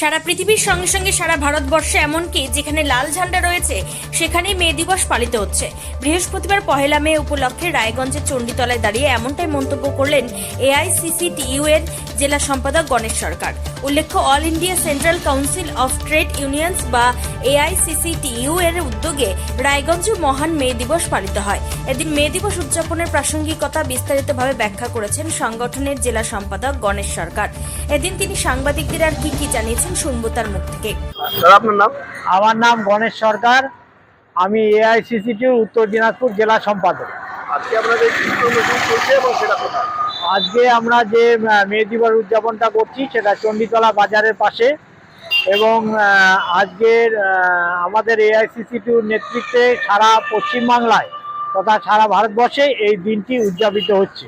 সারা পৃথিবীর সঙ্গে সঙ্গে সারা ভারতবর্ষে এমনকি যেখানে লাল ঝান্ডা রয়েছে, সেখানেই মে দিবস পালিত হচ্ছে। বৃহস্পতিবার পহেলা মে উপলক্ষে রায়গঞ্জের চণ্ডীতলায় দাঁড়িয়ে এমনটাই মন্তব্য করলেন এআইসিসিটিইউ এর জেলা সম্পাদক গণেশ সরকার। উল্লেখ্য All India Central Council of Trade Unions বা এআইসিসিটিইউ এর উদ্যোগে রায়গঞ্জ মহান মে দিবস পালিত হয়। এদিন মে দিবস উদযাপনের প্রাসঙ্গিকতা বিস্তারিতভাবে ব্যাখ্যা করেছেন সংগঠনের জেলা সম্পাদক গণেশ সরকার। এদিন তিনি সাংবাদিকদের আর কি কি জানিয়েছেন শুনব তার মুখ থেকে। আপনার নাম? আমার নাম গণেশ সরকার। আমি এআইসিসিটির উত্তর দিনাজপুর জেলা সম্পাদক। আজকে আপনাদের চলছে এবং সেটা কোথায়? আজকে আমরা যে মে দিবস উদযাপনটা করছি, সেটা চণ্ডীতলা বাজারের পাশে। এবং আজকের আমাদের এআইসিসিটির নেতৃত্বে সারা পশ্চিমবাংলায় তথা সারা ভারতবর্ষে এই দিনটি উদযাপিত হচ্ছে।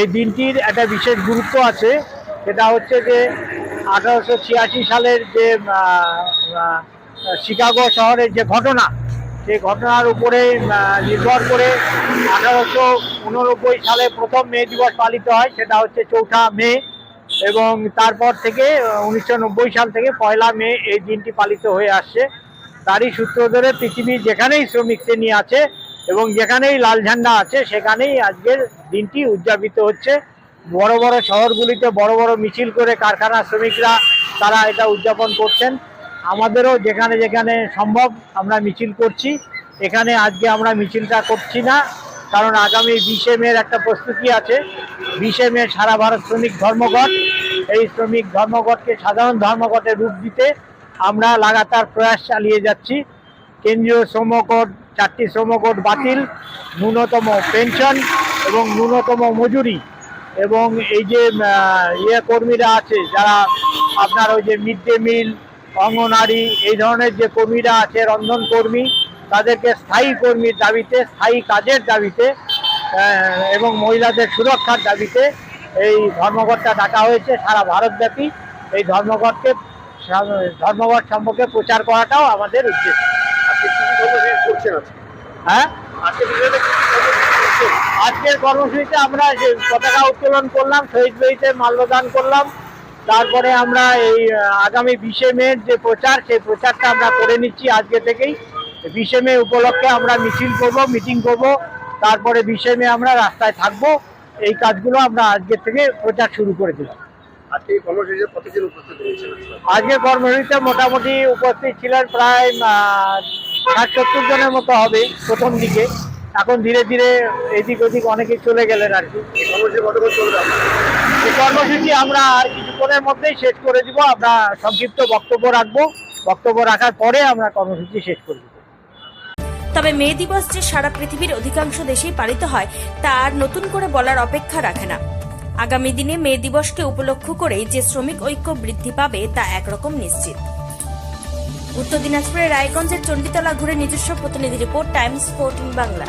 এই দিনটির একটা বিশেষ গুরুত্ব আছে, সেটা হচ্ছে যে আঠারোশো ছিয়াশি সালের যে শিকাগো শহরের যে ঘটনা, সেই ঘটনার উপরে নির্ভর করে আঠারোশো উননব্বই সালে প্রথম মে দিবস পালিত হয়, সেটা হচ্ছে চৌঠা মে। এবং তারপর থেকে উনিশশো নব্বই সাল থেকে পয়লা মে এই দিনটি পালিত হয়ে আসছে। তারই সূত্র ধরে পৃথিবীর যেখানেই শ্রমিক শ্রেণি আছে এবং যেখানেই লাল ঝান্ডা আছে, সেখানেই আজকের দিনটি উদযাপিত হচ্ছে। বড় বড় শহরগুলিতে বড় বড় মিছিল করে কারখানা শ্রমিকরা তারা এটা উদযাপন করছেন। আমাদেরও যেখানে যেখানে সম্ভব আমরা মিছিল করছি। এখানে আজকে আমরা মিছিলটা করছি না। কারণ আগামী বিশে মের একটা প্রস্তুতি আছে। বিশে মে সারা ভারত শ্রমিক ধর্মঘট। এই শ্রমিক ধর্মঘটকে সাধারণ ধর্মঘটে রূপ দিতে আমরা লাগাতার প্রয়াস চালিয়ে যাচ্ছি। কেন্দ্রীয় শ্রম কোড চারটি শ্রম কোড বাতিল, ন্যূনতম পেনশন এবং ন্যূনতম মজুরি এবং এই যে ইয়ে কর্মীরা আছে, যারা আপনার ওই যে মিড ডে মিল, অঙ্গনারী, এই ধরনের যে কর্মীরা আছে রন্ধন কর্মী তাদেরকে স্থায়ী কর্মীর দাবিতে স্থায়ী কাজের দাবিতে এবং মহিলাদের সুরক্ষার দাবিতে এই ধর্মঘটটা ডাকা হয়েছে সারা ভারতব্যাপী। এই ধর্মঘটকে ধর্মঘট সম্পর্কে প্রচার করাটাও আমাদের উদ্দেশ্য। হ্যাঁ? আজকের কর্মসূচিতে আমরা যে পতাকা উত্তোলন করলাম শহীদ বইতে মাল্যদান করলাম। তারপরে আমরা এই আগামী বিশে মে যে প্রচার সেই প্রচারটা আমরা করে নিচ্ছি আজকে থেকেই। বিশে মে উপলক্ষে আমরা মিছিল করব মিটিং করব। তারপরে বিশে মে আমরা রাস্তায় থাকব। এই কাজগুলো আমরা আজকে থেকে প্রচার শুরু করে দিলাম। আজকে কর্মসূচিতে মোটামুটি উপস্থিত ছিলেন প্রায় ষাট সত্তর জনের মতো হবে প্রথম দিকে। এখন ধীরে ধীরে এদিক ওদিক অনেকে চলে গেলেন আর কি। কর্মসূচি আমরা আর কিছুক্ষণের মধ্যেই শেষ করে দিব। আমরা সংক্ষিপ্ত বক্তব্য রাখব। বক্তব্য রাখার পরে আমরা কর্মসূচি শেষ করে দেবো। তবে মে দিবস যে সারা পৃথিবীর অধিকাংশ দেশেই পালিত হয়, তা আর নতুন করে বলার অপেক্ষা রাখে না। আগামী দিনে মে দিবসকে উপলক্ষ করেই যে শ্রমিক ঐক্য বৃদ্ধি পাবে, তা একরকম নিশ্চিত। উত্তর দিনাজপুরের রায়গঞ্জের চণ্ডীতলা ঘুরে নিজস্ব প্রতিনিধি রিপোর্ট, টাইমস ফোরটিন বাংলা।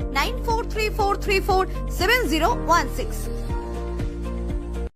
9434347016.